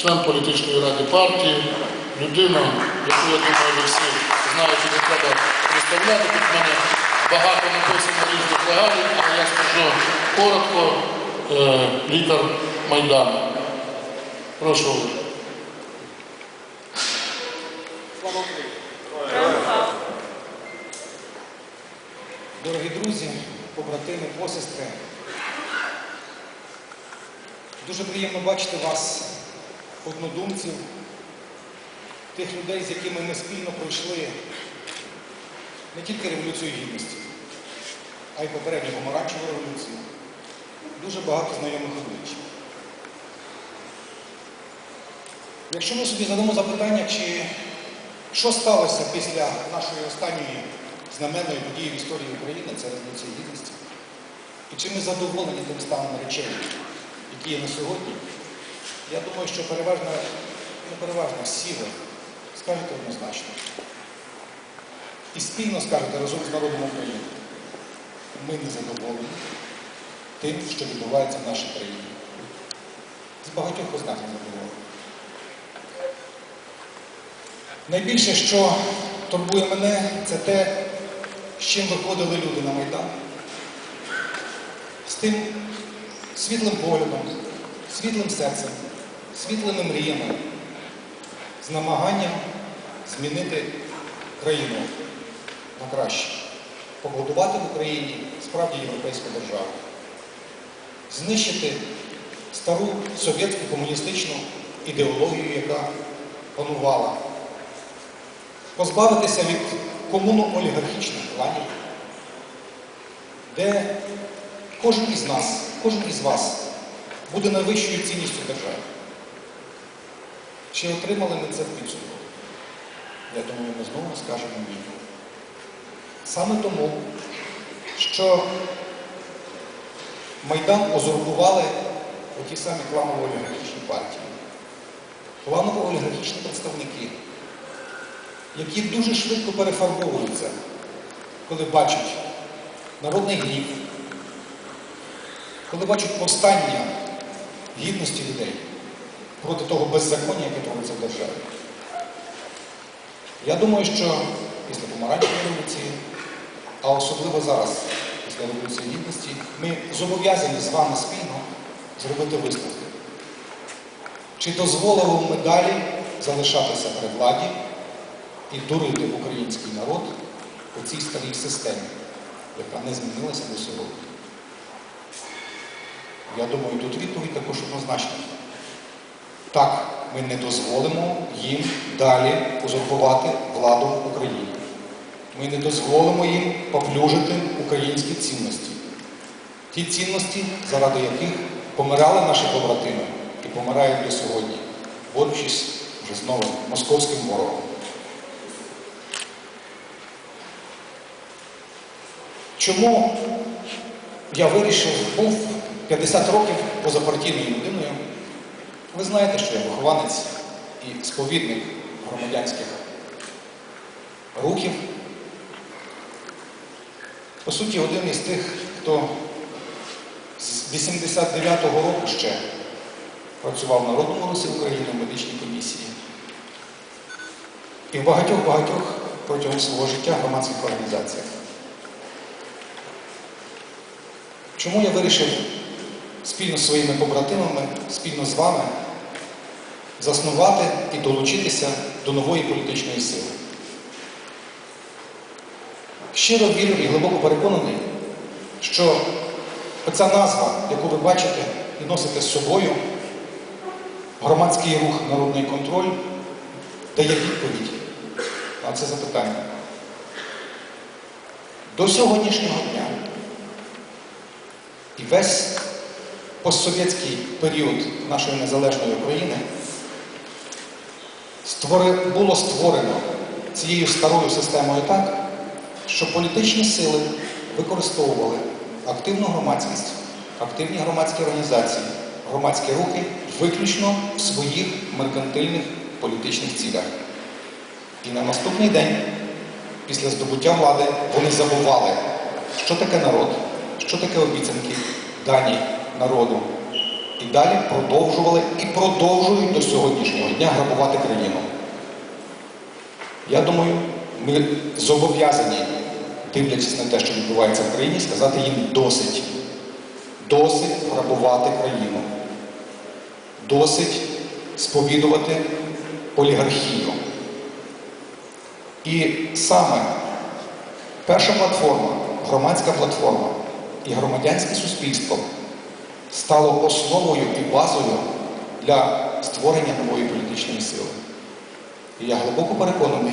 член політичної ради партії, людина, яку, я думаю, ви всі знаєте, не треба представляти. Тут в мене багато написано різних регалій, але я скажу коротко, е, лідер Майдану. Прошу. Дорогі друзі, побратими, посестри, дуже приємно бачити вас, однодумців, тих людей, з якими ми спільно пройшли не тільки Революцію Гідності, а й попередню помаранчеву революцію. Дуже багато знайомих облич. Якщо ми собі задамо запитання, чи що сталося після нашої останньої знаменної події в історії України, це Революція Гідності, і чи ми задоволені тим станом речей, які є на сьогодні, я думаю, що переважно, не переважно всі ви скажете однозначно. І спільно скажете разом з народом України. Ми не задоволені тим, що відбувається в нашій країні. З багатьох ознак не задоволені. Найбільше, що турбує мене, це те, з чим виходили люди на Майдан. З тим світлим поглядом, світлим серцем, світлими мріями, з намаганням змінити країну на краще, побудувати в Україні справді європейську державу, знищити стару совєтську комуністичну ідеологію, яка панувала позбавитися від комуно-олігархічних планів, де кожен із нас, кожен із вас буде найвищою цінністю держави. Чи отримали ми це в підсумку? Я думаю, ми знову скажемо ні. Саме тому, що Майдан узурпували оті самі кланово-олігархічні партії, кланово-олігархічні представники які дуже швидко перефарбовуються, коли бачать народний гнів, коли бачать повстання гідності людей проти того беззаконня, яке твориться в державі. Я думаю, що після помаранчевої революції, а особливо зараз, після революції гідності, ми зобов'язані з вами спільно зробити висновки. Чи дозволимо ми далі залишатися при владі? і дурити український народ у цій старій системі, яка не змінилася до сьогодні. Я думаю, тут відповідь також однозначна. Так, ми не дозволимо їм далі узурпувати владу в Україні. Ми не дозволимо їм поплюжити українські цінності. Ті цінності, заради яких помирали наші побратими і помирають до сьогодні, борючись вже знову московським ворогом. Чому я вирішив, був 50 років позапартійною людиною? Ви знаєте, що я вихованець і сповідник громадянських рухів. По суті, один із тих, хто з 89-го року ще працював в Народному Русі України в медичній комісії. І в багатьох-багатьох протягом свого життя громадських організаціях. Чому я вирішив спільно з своїми побратимами, спільно з вами заснувати і долучитися до нової політичної сили? Щиро вірю і глибоко переконаний, що оця назва, яку ви бачите і носите з собою, громадський рух Народний контроль, дає відповідь на це запитання. До сьогоднішнього дня. І весь постсовєтський період нашої незалежної України було створено цією старою системою так, що політичні сили використовували активну громадськість, активні громадські організації, громадські рухи виключно в своїх меркантильних політичних цілях. І на наступний день, після здобуття влади, вони забували, що таке народ. Що таке обіцянки дані народу? і далі продовжували і продовжують до сьогоднішнього дня грабувати країну. Я думаю, ми зобов'язані, дивлячись на те, що відбувається в країні, сказати їм досить. Досить грабувати країну. Досить сповідувати олігархію. І саме перша платформа, громадська платформа і громадянське суспільство стало основою і базою для створення нової політичної сили. І я глибоко переконаний,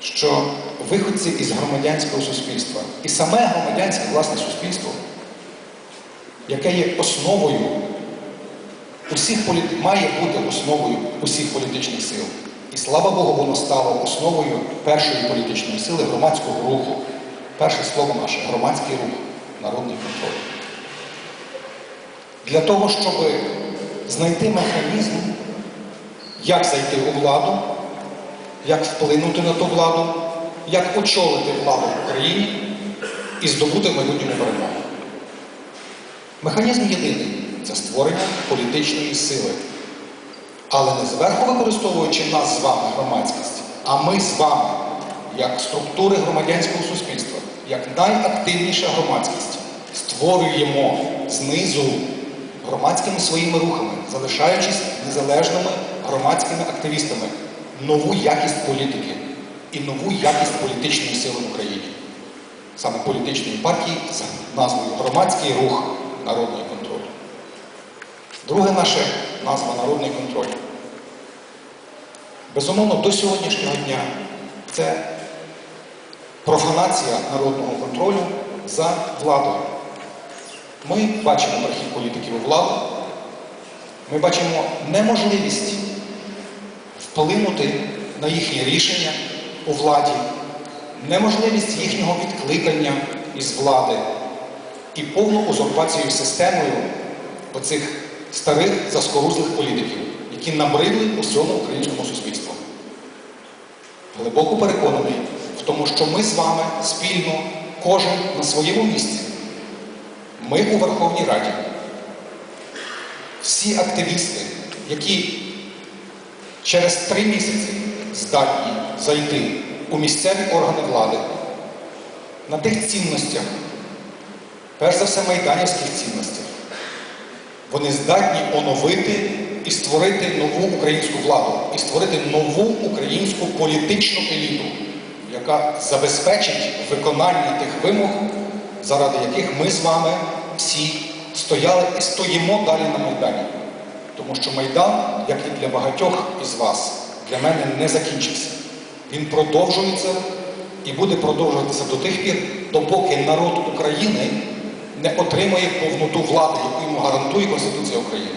що виходці із громадянського суспільства і саме громадянське власне суспільство, яке є основою усіх політ... має бути основою усіх політичних сил. І слава Богу, воно стало основою першої політичної сили громадського руху. Перше слово наше громадський рух, народний контроль. Для того, щоб знайти механізм, як зайти у владу, як вплинути на ту владу, як очолити владу в Україні і здобути в майбутньому перемогу. Механізм єдиний це створення політичної сили. Але не зверху використовуючи нас з вами громадськість, а ми з вами, як структури громадянського суспільства, як найактивніша громадськість, створюємо знизу громадськими своїми рухами, залишаючись незалежними громадськими активістами, нову якість політики і нову якість політичної сили в Україні. Саме політичної партії з назвою Громадський рух народний контроль. Друге наше назва народний контроль. Безумовно, до сьогоднішнього дня це профанація народного контролю за владою. Ми бачимо прихід політиків у владу, ми бачимо неможливість вплинути на їхні рішення у владі, неможливість їхнього відкликання із влади і повну узурпацію системою оцих старих заскорузлих політиків, які набридли усьому українському суспільству. Глибоко переконаний в тому, що ми з вами спільно, кожен на своєму місці. Ми у Верховній Раді, всі активісти, які через три місяці здатні зайти у місцеві органи влади на тих цінностях, перш за все майданівських цінностях, вони здатні оновити і створити нову українську владу, і створити нову українську політичну еліту, яка забезпечить виконання тих вимог, заради яких ми з вами всі стояли і стоїмо далі на Майдані. Тому що Майдан, як і для багатьох із вас, для мене не закінчився. Він продовжується і буде продовжуватися до тих пір, допоки народ України не отримає повноту влади, яку йому гарантує Конституція України.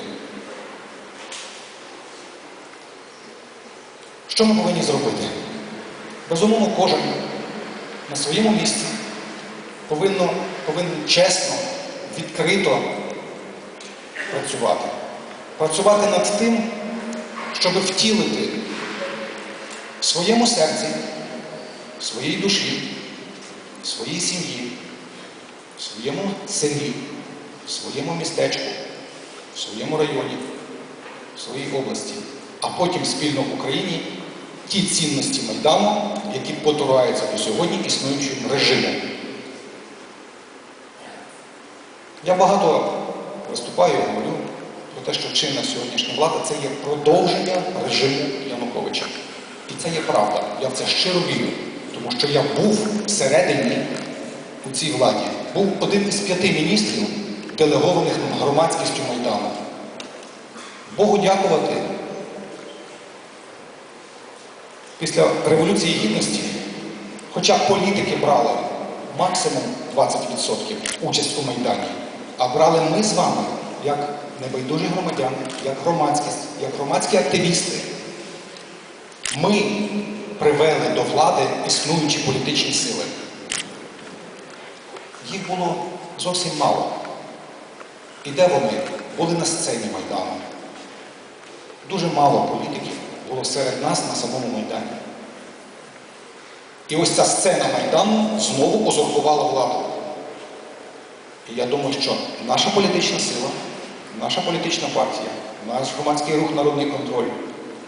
Що ми повинні зробити? Безумовно, кожен на своєму місці повинен чесно, відкрито працювати. Працювати над тим, щоб втілити в своєму серці, в своїй душі, в своїй сім'ї, в своєму селі, в своєму містечку, в своєму районі, в своїй області, а потім спільно в Україні ті цінності Майдану, які потураються до сьогодні існуючим режимом. Я багато виступаю, говорю про те, що чинна сьогоднішня влада це є продовження режиму Януковича. І це є правда. Я в це щиро вірю, тому що я був всередині у цій владі. Був один із п'яти міністрів, делегованих громадськістю Майдану. Богу дякувати. Після Революції Гідності, хоча політики брали максимум 20% участь у Майдані, а брали ми з вами як небайдужі громадяни, як громадськість, як громадські активісти. Ми привели до влади існуючі політичні сили. Їх було зовсім мало. І де вони? Були на сцені Майдану. Дуже мало політиків було серед нас на самому Майдані. І ось ця сцена Майдану знову узурпувала владу. І я думаю, що наша політична сила, наша політична партія, наш громадський рух Народний контроль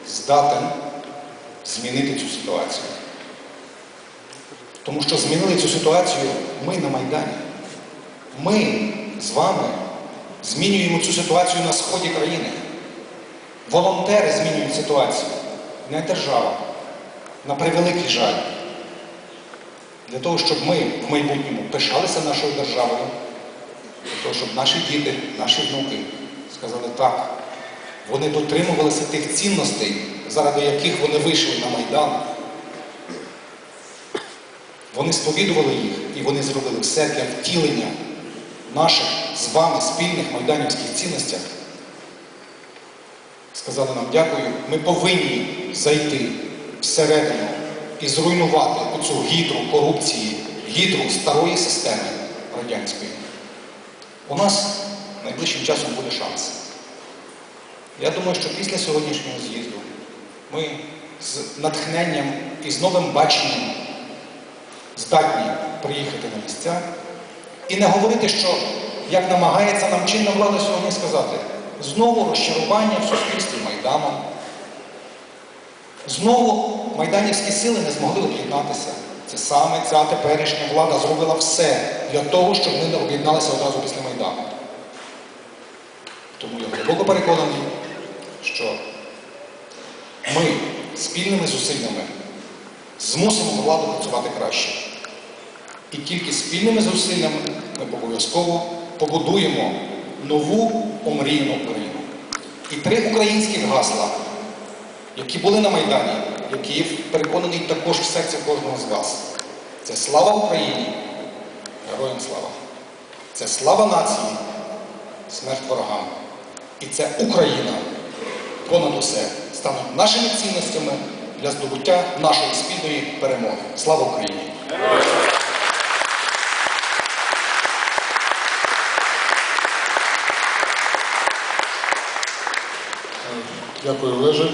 здатен змінити цю ситуацію. Тому що змінили цю ситуацію ми на Майдані. Ми з вами змінюємо цю ситуацію на сході країни. Волонтери змінюють ситуацію, не держава. На превеликий жаль. Для того, щоб ми в майбутньому пишалися нашою державою, для того, щоб наші діти, наші внуки сказали так, вони дотримувалися тих цінностей, заради яких вони вийшли на Майдан. Вони сповідували їх і вони зробили все для втілення наших з вами спільних майданівських цінностях. Сказали нам дякую, ми повинні зайти всередину і зруйнувати оцю гідру корупції, гідру старої системи радянської. У нас найближчим часом буде шанс. Я думаю, що після сьогоднішнього з'їзду ми з натхненням і з новим баченням здатні приїхати на місця і не говорити, що як намагається нам чинна влада сьогодні сказати, знову розчарування в суспільстві Майданом. Знову майданівські сили не змогли об'єднатися. Це саме ця теперішня влада зробила все для того, щоб ми не об'єдналися одразу після Майдану. Тому я глибоко переконаний, що ми спільними зусиллями змусимо владу працювати краще. І тільки спільними зусиллями ми обов'язково побудуємо нову омріяну Україну. І три українських гасла, які були на Майдані, які є переконаний також в серці кожного з вас. Це слава Україні, героям слава. Це слава нації, смерть ворогам. І це Україна понад усе стануть нашими цінностями для здобуття нашої спільної перемоги. Слава Україні! Дякую, Олеже.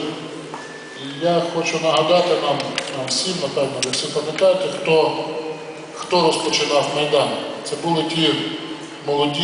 Я хочу нагадати нам, нам всім, напевно, ви всі пам'ятаєте, хто, хто розпочинав Майдан. Це були ті молоді